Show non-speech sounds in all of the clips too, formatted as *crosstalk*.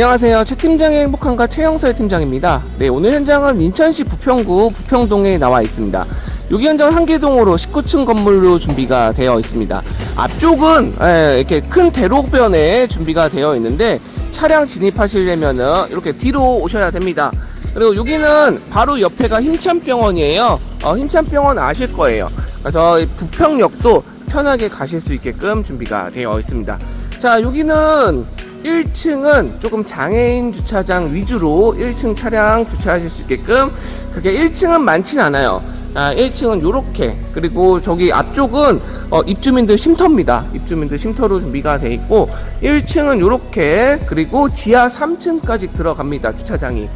안녕하세요. 최 팀장의 행복한가 최영서의 팀장입니다. 네, 오늘 현장은 인천시 부평구 부평동에 나와 있습니다. 여기 현장은 한계동으로 19층 건물로 준비가 되어 있습니다. 앞쪽은 예, 이렇게 큰 대로변에 준비가 되어 있는데 차량 진입하시려면은 이렇게 뒤로 오셔야 됩니다. 그리고 여기는 바로 옆에가 힘찬병원이에요. 어, 힘찬병원 아실 거예요. 그래서 이 부평역도 편하게 가실 수 있게끔 준비가 되어 있습니다. 자, 여기는 1층은 조금 장애인 주차장 위주로 1층 차량 주차하실 수 있게끔 그게 1층은 많진 않아요. 아, 1층은 요렇게 그리고 저기 앞쪽은 어, 입주민들 쉼터입니다. 입주민들 쉼터로 준비가 돼 있고 1층은 요렇게 그리고 지하 3층까지 들어갑니다. 주차장이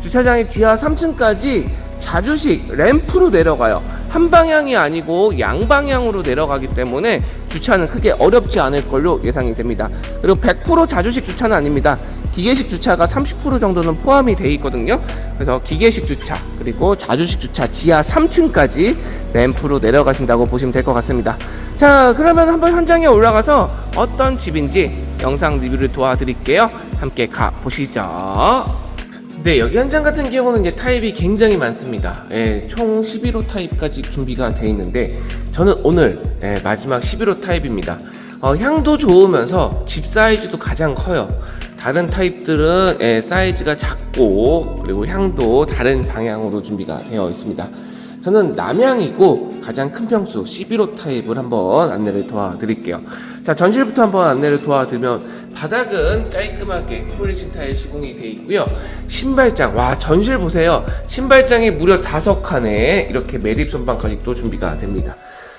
주차장이 지하 3층까지 자주식 램프로 내려가요. 한 방향이 아니고 양방향으로 내려가기 때문에 주차는 크게 어렵지 않을 걸로 예상이 됩니다. 그리고 100% 자주식 주차는 아닙니다. 기계식 주차가 30% 정도는 포함이 돼 있거든요. 그래서 기계식 주차 그리고 자주식 주차 지하 3층까지 램프로 내려가신다고 보시면 될 것 같습니다. 자, 그러면 한번 현장에 올라가서 어떤 집인지 영상 리뷰를 도와드릴게요. 함께 가 보시죠. 네, 여기 현장 같은 경우는 이제 타입이 굉장히 많습니다. 예, 총 11호 타입까지 준비가 돼 있는데 저는 오늘 예, 마지막 11호 타입입니다. 어, 향도 좋으면서 집 사이즈도 가장 커요. 다른 타입들은 예, 사이즈가 작고 그리고 향도 다른 방향으로 준비가 되어 있습니다. 저는 남향이고 가장 큰 평수 11호 타입을 한번 안내를 도와드릴게요. 자 전실부터 한번 안내를 도와드리면 바닥은 깔끔하게 폴리신 타일 시공이 되어 있고요. 신발장 와 전실 보세요. 신발장이 무려 다섯 칸에 이렇게 매립 선반까지 또 준비가 됩니다.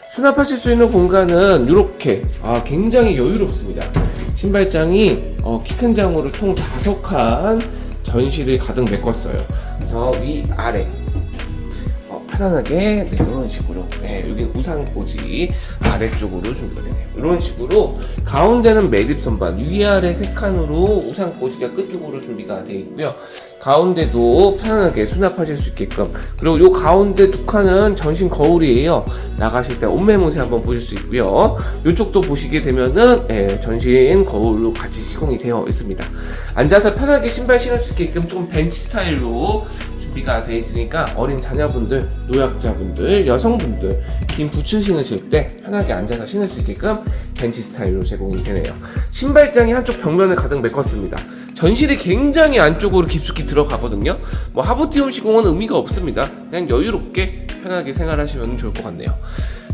수납하실 수 있는 공간은 이렇게 아, 굉장히 여유롭습니다. 신발장이 어, 키큰 장으로 총 다섯 칸 전실을 가득 메꿨어요. 그래서 위 아래 어, 편안하게 네, 이런 식으로 네, 여기 우산 꽂이 아래쪽으로 준비가 되네요. 이런 식으로 가운데는 매립 선반 위아래 세 칸으로 우산 꽂이가 끝쪽으로 준비가 되어 있고요. 가운데도 편안하게 수납하실 수 있게끔 그리고 요 가운데 두 칸은 전신 거울이에요. 나가실 때 옷매무새 한번 보실 수 있고요. 이쪽도 보시게 되면은 예, 전신 거울로 같이 시공이 되어 있습니다. 앉아서 편하게 신발 신을 수 있게끔 좀 벤치 스타일로 준비가 되어 있으니까 어린 자녀분들, 노약자분들, 여성분들 긴 부츠 신으실 때 편하게 앉아서 신을 수 있게끔 벤치 스타일로 제공이 되네요. 신발장이 한쪽 벽면을 가득 메꿨습니다. 전실이 굉장히 안쪽으로 깊숙이 들어가거든요. 뭐 하부티움 시공은 의미가 없습니다. 그냥 여유롭게 편하게 생활하시면 좋을 것 같네요.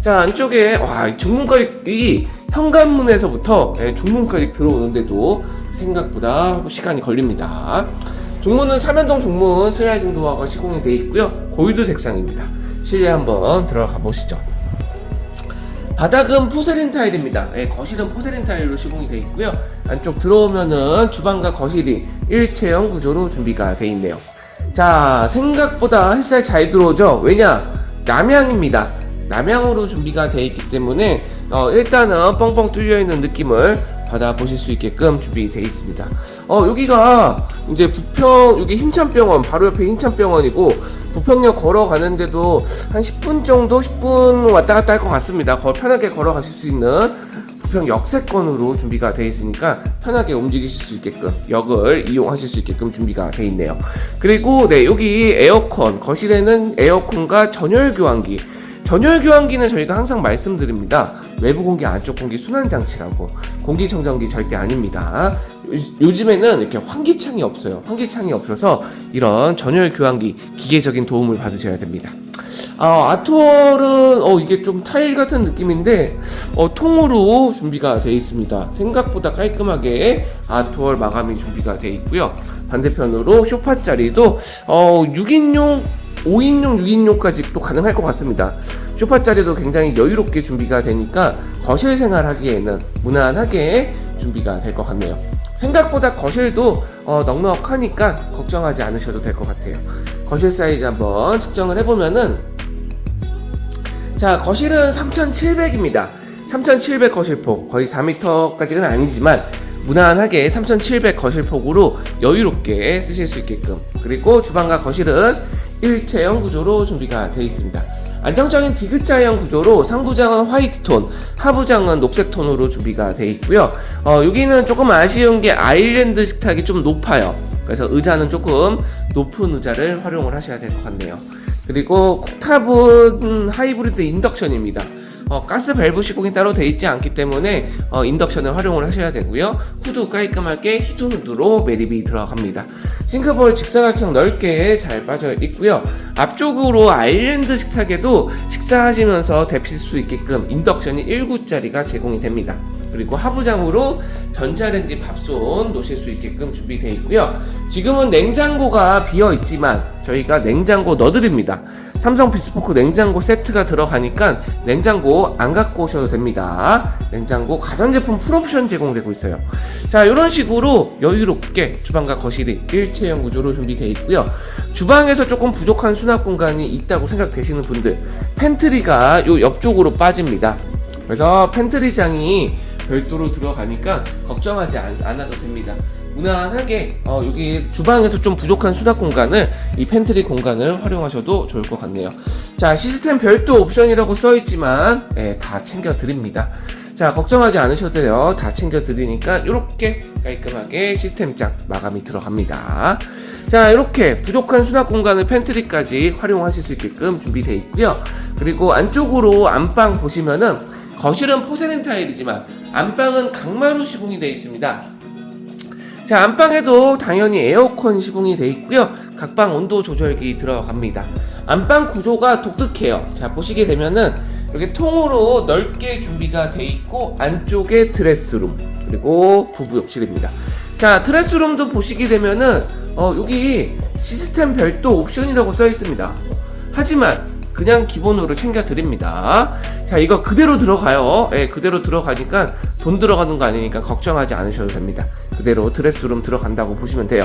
자 안쪽에 와이 중문까지 현관문에서부터 예, 중문까지 들어오는데도 생각보다 시간이 걸립니다. 중문은 삼연동 중문 슬라이딩 도어가 시공이 되어 있고요. 골드 색상입니다. 실내 한번 들어가 보시죠. 바닥은 포세린 타일입니다. 예, 거실은 포세린 타일로 시공이 되어 있고요. 안쪽 들어오면은 주방과 거실이 일체형 구조로 준비가 되어 있네요. 자, 생각보다 햇살 잘 들어오죠? 왜냐? 남향입니다. 남향으로 준비가 되어 있기 때문에 어, 일단은 뻥뻥 뚫려 있는 느낌을 받아보실 수 있게끔 준비되어 있습니다. 어, 여기가 이제 부평, 여기 힘찬병원, 바로 옆에 힘찬병원이고, 부평역 걸어가는데도 한 10분 정도, 10분 왔다 갔다 할 것 같습니다. 거 편하게 걸어가실 수 있는 부평 역세권으로 준비가 되어 있으니까 편하게 움직이실 수 있게끔 역을 이용하실 수 있게끔 준비가 되어 있네요. 그리고 네, 여기 에어컨, 거실에는 에어컨과 전열 교환기, 전열 교환기는 저희가 항상 말씀드립니다. 외부 공기, 안쪽 공기 순환 장치라고 공기청정기 절대 아닙니다. 요, 즘에는 이렇게 환기창이 없어요. 환기창이 없어서 이런 전열 교환기 기계적인 도움을 받으셔야 됩니다. 아, 아트월은 어 이게 좀 타일 같은 느낌인데 어 통으로 준비가 되어 있습니다. 생각보다 깔끔하게 아트월 마감이 준비가 되어 있고요. 반대편으로 소파 자리도 어 6인용 5인용, 6인용까지 또 가능할 것 같습니다. 쇼파 자리도 굉장히 여유롭게 준비가 되니까 거실 생활하기에는 무난하게 준비가 될 것 같네요. 생각보다 거실도 어, 넉넉하니까 걱정하지 않으셔도 될 것 같아요. 거실 사이즈 한번 측정을 해보면은 자 거실은 3700입니다. 3700 거실폭 거의 4m까지는 아니지만 무난하게 3700 거실폭으로 여유롭게 쓰실 수 있게끔 그리고 주방과 거실은 일체형 구조로 준비가 되어 있습니다. 안정적인 디귿자형 구조로 상부장은 화이트 톤, 하부장은 녹색 톤으로 준비가 되어 있고요. 어, 여기는 조금 아쉬운 게 아일랜드 식탁이 좀 높아요. 그래서 의자는 조금 높은 의자를 활용을 하셔야 될 것 같네요. 그리고 콕탑은 하이브리드 인덕션입니다. 어, 가스 밸브 시공이 따로 되어 있지 않기 때문에 어, 인덕션을 활용을 하셔야 되고요. 후드 깔끔하게 히든 후드로 매립이 들어갑니다. 싱크볼 직사각형 넓게 잘 빠져 있고요. 앞쪽으로 아일랜드 식탁에도 식사하시면서 데필 수 있게끔 인덕션이 1구짜리가 제공이 됩니다. 그리고 하부장으로 전자레인지 밥솥 놓으실 수 있게끔 준비되어 있고요. 지금은 냉장고가 비어 있지만 저희가 냉장고 넣어드립니다. 삼성 비스포크 냉장고 세트가 들어가니까 냉장고 안 갖고 오셔도 됩니다. 냉장고 가전제품 풀옵션 제공되고 있어요. 자, 이런 식으로 여유롭게 주방과 거실이 일체형 구조로 준비되어 있고요. 주방에서 조금 부족한 수납 공간이 있다고 생각되시는 분들, 팬트리가 요 옆쪽으로 빠집니다. 그래서 팬트리장이 별도로 들어가니까 걱정하지 않, 아도 됩니다. 무난하게 어, 여기 주방에서 좀 부족한 수납 공간을 이 팬트리 공간을 활용하셔도 좋을 것 같네요. 자 시스템 별도 옵션이라고 써있지만 예, 다 챙겨 드립니다. 자 걱정하지 않으셔도 돼요. 다 챙겨 드리니까 이렇게 깔끔하게 시스템장 마감이 들어갑니다. 자 이렇게 부족한 수납 공간을 팬트리까지 활용하실 수 있게끔 준비되어 있고요. 그리고 안쪽으로 안방 보시면은 거실은 포세린 타일이지만 안방은 강마루 시공이 되어 있습니다. 자 안방에도 당연히 에어컨 시공이 되어 있고요. 각방 온도 조절기 들어갑니다. 안방 구조가 독특해요. 자 보시게 되면은 이렇게 통으로 넓게 준비가 되어 있고 안쪽에 드레스룸 그리고 부부 욕실입니다. 자 드레스룸도 보시게 되면은 어, 여기 시스템 별도 옵션이라고 써 있습니다. 하지만 그냥 기본으로 챙겨 드립니다. 자, 이거 그대로 들어가요. 예, 그대로 들어가니까 돈 들어가는 거 아니니까 걱정하지 않으셔도 됩니다. 그대로 드레스룸 들어간다고 보시면 돼요.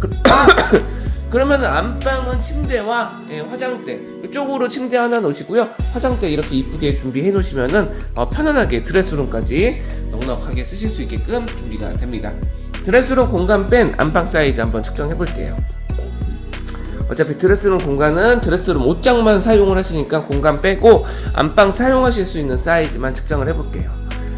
그, *coughs* 그러면 안방은 침대와 예, 화장대 이쪽으로 침대 하나 놓으시고요. 화장대 이렇게 이쁘게 준비해 놓으시면은 어, 편안하게 드레스룸까지 넉넉하게 쓰실 수 있게끔 준비가 됩니다. 드레스룸 공간 뺀 안방 사이즈 한번 측정해 볼게요. 어차피 드레스룸 공간은 드레스룸 옷장만 사용을 하시니까 공간 빼고 안방 사용하실 수 있는 사이즈만 측정을 해볼게요.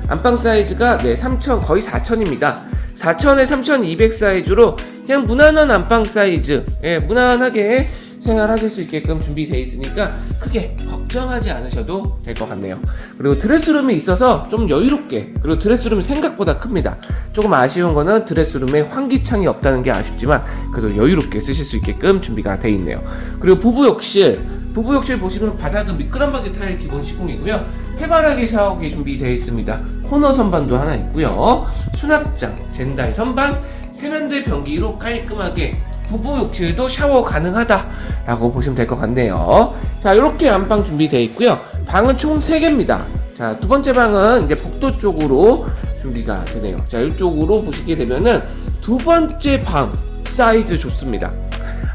안방 사이즈가 네3,000 거의 4,000입니다. 4,000에 3,200 사이즈로 그냥 무난한 안방 사이즈, 예, 무난하게 생활하실 수 있게끔 준비되어 있으니까 크게 걱정하지 않으셔도 될 것 같네요. 그리고 드레스룸이 있어서 좀 여유롭게 그리고 드레스룸이 생각보다 큽니다. 조금 아쉬운 거는 드레스룸에 환기창이 없다는 게 아쉽지만 그래도 여유롭게 쓰실 수 있게끔 준비가 되어 있네요. 그리고 부부 욕실 부부 욕실 보시면 바닥은 미끄럼바지 타일 기본 시공이고요. 해바라기 샤워기 준비되어 있습니다. 코너 선반도 하나 있고요. 수납장, 젠다이 선반, 세면대 변기로 깔끔하게 부부 욕실도 샤워 가능하다라고 보시면 될 것 같네요. 자, 이렇게 안방 준비되어 있고요. 방은 총 3개입니다. 자, 두 번째 방은 이제 복도 쪽으로 준비가 되네요. 자, 이쪽으로 보시게 되면은 두 번째 방 사이즈 좋습니다.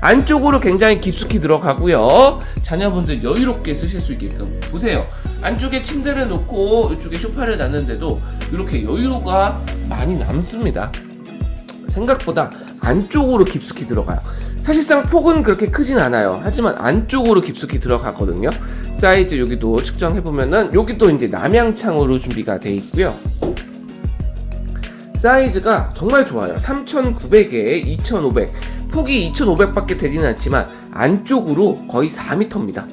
안쪽으로 굉장히 깊숙이 들어가고요. 자녀분들 여유롭게 쓰실 수 있게끔 보세요. 안쪽에 침대를 놓고 이쪽에 소파를 놨는데도 이렇게 여유가 많이 남습니다. 생각보다 안쪽으로 깊숙이 들어가요. 사실상 폭은 그렇게 크진 않아요. 하지만 안쪽으로 깊숙이 들어가거든요. 사이즈 여기도 측정해보면은 여기도 이제 남향창으로 준비가 돼 있고요. 사이즈가 정말 좋아요. 3,900에 2,500. 폭이 2,500밖에 되지는 않지만 안쪽으로 거의 4m입니다.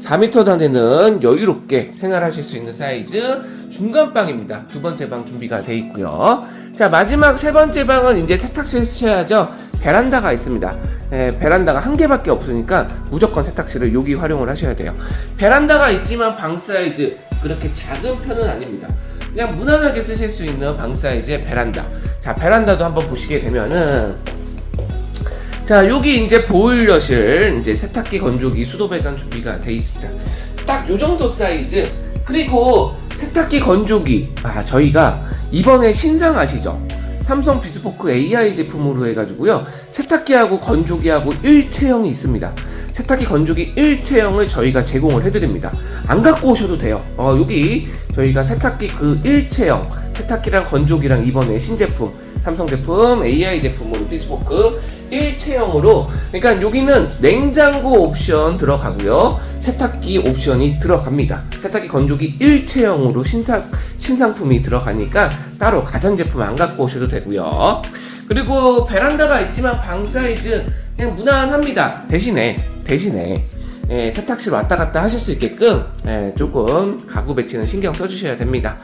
4m 단에는 여유롭게 생활하실 수 있는 사이즈 중간 방입니다. 두 번째 방 준비가 되어 있고요. 자 마지막 세 번째 방은 이제 세탁실 쓰셔야죠. 베란다가 있습니다. 예, 베란다가 한 개밖에 없으니까 무조건 세탁실을 여기 활용을 하셔야 돼요. 베란다가 있지만 방 사이즈 그렇게 작은 편은 아닙니다. 그냥 무난하게 쓰실 수 있는 방 사이즈의 베란다. 자 베란다도 한번 보시게 되면은 자 여기 이제 보일러실 이제 세탁기 건조기 수도 배관 준비가 돼 있습니다. 딱 요 정도 사이즈. 그리고 세탁기 건조기. 아 저희가 이번에 신상 아시죠? 삼성 비스포크 AI 제품으로 해가지고요. 세탁기하고 건조기하고 일체형이 있습니다. 세탁기 건조기 일체형을 저희가 제공을 해드립니다. 안 갖고 오셔도 돼요. 어 여기 저희가 세탁기 그 일체형 세탁기랑 건조기랑 이번에 신제품 삼성 제품, AI 제품으로 비스포크 일체형으로 그러니까 여기는 냉장고 옵션 들어가고요. 세탁기 옵션이 들어갑니다. 세탁기 건조기 일체형으로 신상, 신상품이 들어가니까 따로 가전제품 안 갖고 오셔도 되고요. 그리고 베란다가 있지만 방 사이즈 그냥 무난합니다. 대신에, 대신에 예, 세탁실 왔다 갔다 하실 수 있게끔 예, 조금 가구 배치는 신경 써주셔야 됩니다.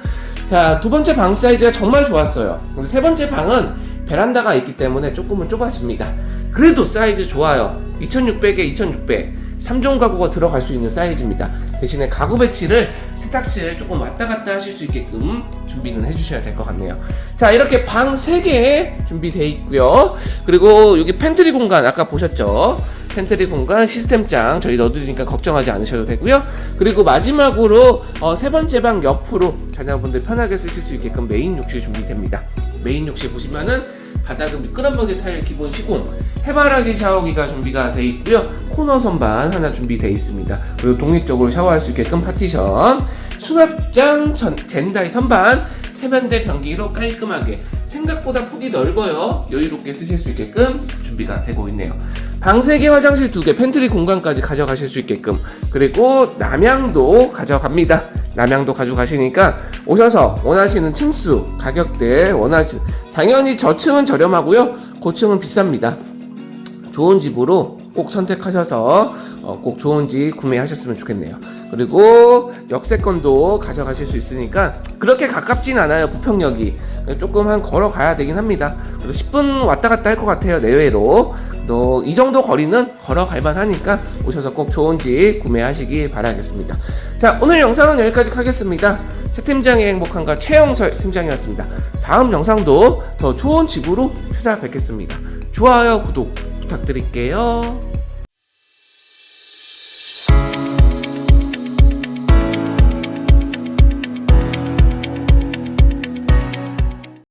자, 두 번째 방 사이즈가 정말 좋았어요. 근데 세 번째 방은 베란다가 있기 때문에 조금은 좁아집니다. 그래도 사이즈 좋아요. 2600에 2600. 3종 가구가 들어갈 수 있는 사이즈입니다. 대신에 가구 배치를 세탁실 조금 왔다 갔다 하실 수 있게끔 준비는 해주셔야 될 것 같네요. 자, 이렇게 방 3개 준비되어 있고요. 그리고 여기 팬트리 공간 아까 보셨죠? 팬트리 공간 시스템장 저희 넣어드리니까 걱정하지 않으셔도 되고요. 그리고 마지막으로 어, 세 번째 방 옆으로 자녀분들 편하게 쓰실 수 있게끔 메인 욕실 준비됩니다. 메인 욕실 보시면은 바닥은 미끄럼버기 타일 기본 시공, 해바라기 샤워기가 준비가 되어 있고요. 코너 선반 하나 준비되어 있습니다. 그리고 독립적으로 샤워할 수 있게끔 파티션, 수납장 전, 젠다이 선반, 세면대 변기로 깔끔하게 생각보다 폭이 넓어요. 여유롭게 쓰실 수 있게끔 준비가 되고 있네요. 방 3개, 화장실 2개, 팬트리 공간까지 가져가실 수 있게끔 그리고 남양도 가져갑니다. 남양도 가져가시니까 오셔서 원하시는 층수, 가격대 원하시는 당연히 저층은 저렴하고요. 고층은 비쌉니다. 좋은 집으로 꼭 선택하셔서 어, 꼭 좋은 집 구매하셨으면 좋겠네요. 그리고 역세권도 가져가실 수 있으니까 그렇게 가깝진 않아요. 부평역이 조금 한 걸어 가야 되긴 합니다. 그래도 10분 왔다 갔다 할 것 같아요. 내외로. 또 이 정도 거리는 걸어 갈 만 하니까 오셔서 꼭 좋은 집 구매하시기 바라겠습니다. 자 오늘 영상은 여기까지 하겠습니다. 최 팀장의 행복한가 최영설 팀장이었습니다. 다음 영상도 더 좋은 집으로 찾아뵙겠습니다. 좋아요, 구독 부탁드릴게요.